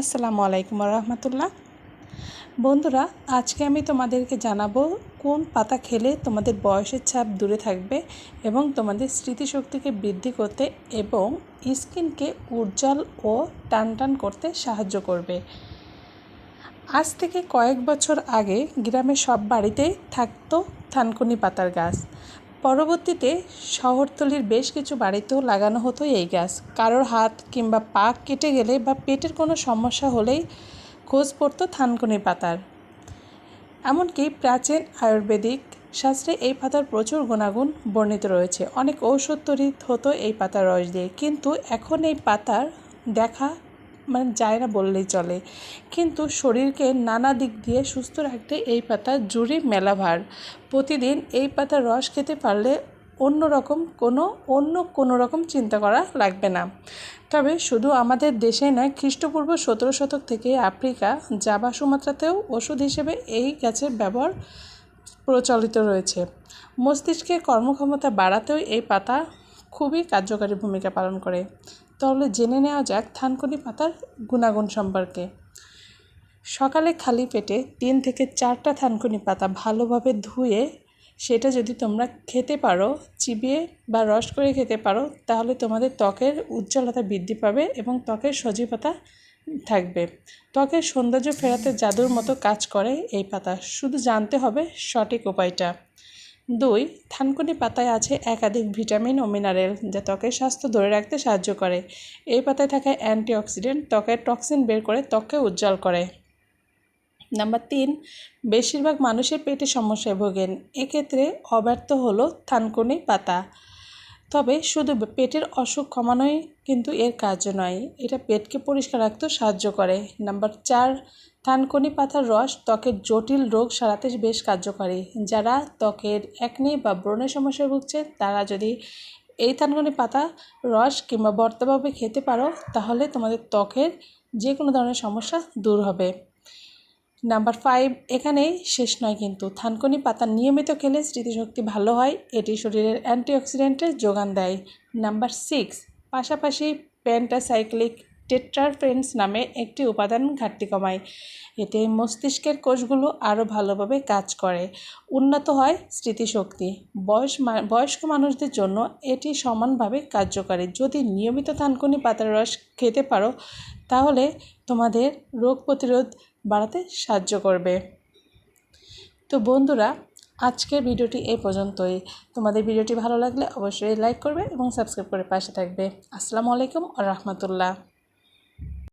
আসসালামু আলাইকুম রহমতুল্লাহ বন্ধুরা, আজকে আমি তোমাদেরকে জানাব কোন পাতা খেলে তোমাদের বয়সের ছাপ দূরে থাকবে এবং তোমাদের স্মৃতিশক্তিকে বৃদ্ধি করতে এবং স্কিনকে উজ্জ্বল ও টান টান করতে সাহায্য করবে। আজ থেকে কয়েক বছর আগে গ্রামের সব বাড়িতেই থাকতো থানকুনি পাতার গাছ। পরবর্তীতে শহরতলির বেশ কিছু বাড়িতেও লাগানো হতো এই গাছ। কারোর হাত কিংবা পা কেটে গেলে বা পেটের কোনো সমস্যা হলেই খোঁজ পড়তো থানকুনি পাতার। এমনকি প্রাচীন আয়ুর্বেদিক শাস্ত্রে এই পাতার প্রচুর গুণাগুণ বর্ণিত রয়েছে। অনেক ঔষধ তৈরি হতো এই পাতার রস দিয়ে। কিন্তু এখন এই পাতার দেখা মানে যায় না বললেই চলে। কিন্তু শরীরকে নানা দিক দিয়ে সুস্থ রাখতে এই পাতা জুড়ি মেলাভার। প্রতিদিন এই পাতার রস খেতে পারলে অন্য রকম কোনো, অন্য কোনো রকম চিন্তা করা লাগবে না। তবে শুধু আমাদের দেশে নয়, খ্রিস্টপূর্ব সতেরো শতক থেকে আফ্রিকা জাবা সুমাত্রাতেও ওষুধ হিসেবে এই গাছের ব্যবহার প্রচলিত রয়েছে। মস্তিষ্কের কর্মক্ষমতা বাড়াতেও এই পাতা খুবই কার্যকারী ভূমিকা পালন করে। তাহলে জেনে নেওয়া যাক থানকুনি পাতার গুণাগুণ সম্পর্কে। সকালে খালি পেটে তিন থেকে চারটা থানকুনি পাতা ভালোভাবে ধুয়ে সেটা যদি তোমরা খেতে পারো, চিবিয়ে বা রস করে খেতে পারো, তাহলে তোমাদের ত্বকের উজ্জ্বলতা বৃদ্ধি পাবে এবং ত্বকের সজীবতা থাকবে। ত্বকের সৌন্দর্য ফেরাতে জাদুর মতো কাজ করে এই পাতা। শুধু জানতে হবে সঠিক উপায়টা। দুই, থানকুনি পাতায় আছে একাধিক ভিটামিন ও মিনারেল যা ত্বকের স্বাস্থ্য ধরে রাখতে সাহায্য করে। এই পাতায় থাকা অ্যান্টিঅক্সিডেন্ট ত্বকের টক্সিন বের করে ত্বককে উজ্জ্বল করে। নাম্বার তিন, বেশিরভাগ মানুষের পেটে সমস্যায় ভোগেন। এক্ষেত্রে অব্যর্থ হলো থানকুনি পাতা। তবে শুধু পেটের অসুখ কমানোই কিন্তু এর কাজ নয়, এটা পেটকে পরিষ্কার রাখতেও সাহায্য করে। নাম্বার চার, থানকুনি পাতার রস ত্বকের জটিল রোগ সারাতে বেশ কার্যকরী। যারা ত্বকের একনি বা ব্রণের সমস্যায় ভুগছে, তারা যদি এই থানকুনি পাতা, রস কিংবা বর্তাভাবে খেতে পারো, তাহলে তোমাদের ত্বকের যে কোনো ধরনের সমস্যা দূর হবে। নাম্বার ফাইভ এখানেই শেষ নয় কিন্তু। থানকুনি পাতা নিয়মিত খেলে স্মৃতিশক্তি ভালো হয়, এটি শরীরের অ্যান্টিঅক্সিডেন্টের যোগান দেয়। নাম্বার সিক্স পাশাপাশি প্যান্টাসাইক্লিক টেট্রাফ্রেন্স নামে একটি উপাদান ঘাটতি কমায়। এতে মস্তিষ্কের কোষগুলো আরও ভালোভাবে কাজ করে। উন্নত হয় স্মৃতিশক্তি। বয়স বয়স্ক মানুষদের জন্য এটি সমানভাবে কার্যকারী। যদি নিয়মিত থানকুনি পাতার রস খেতে পারো, তাহলে তোমাদের রোগ প্রতিরোধ বাড়াতে সাহায্য করবে। তো বন্ধুরা, আজকের ভিডিওটি এই পর্যন্তই। তোমাদের ভিডিওটি ভালো লাগলে অবশ্যই লাইক করবে এবং সাবস্ক্রাইব করে পাশে থাকবে। আসসালামু আলাইকুম রহমতুল্লাহ।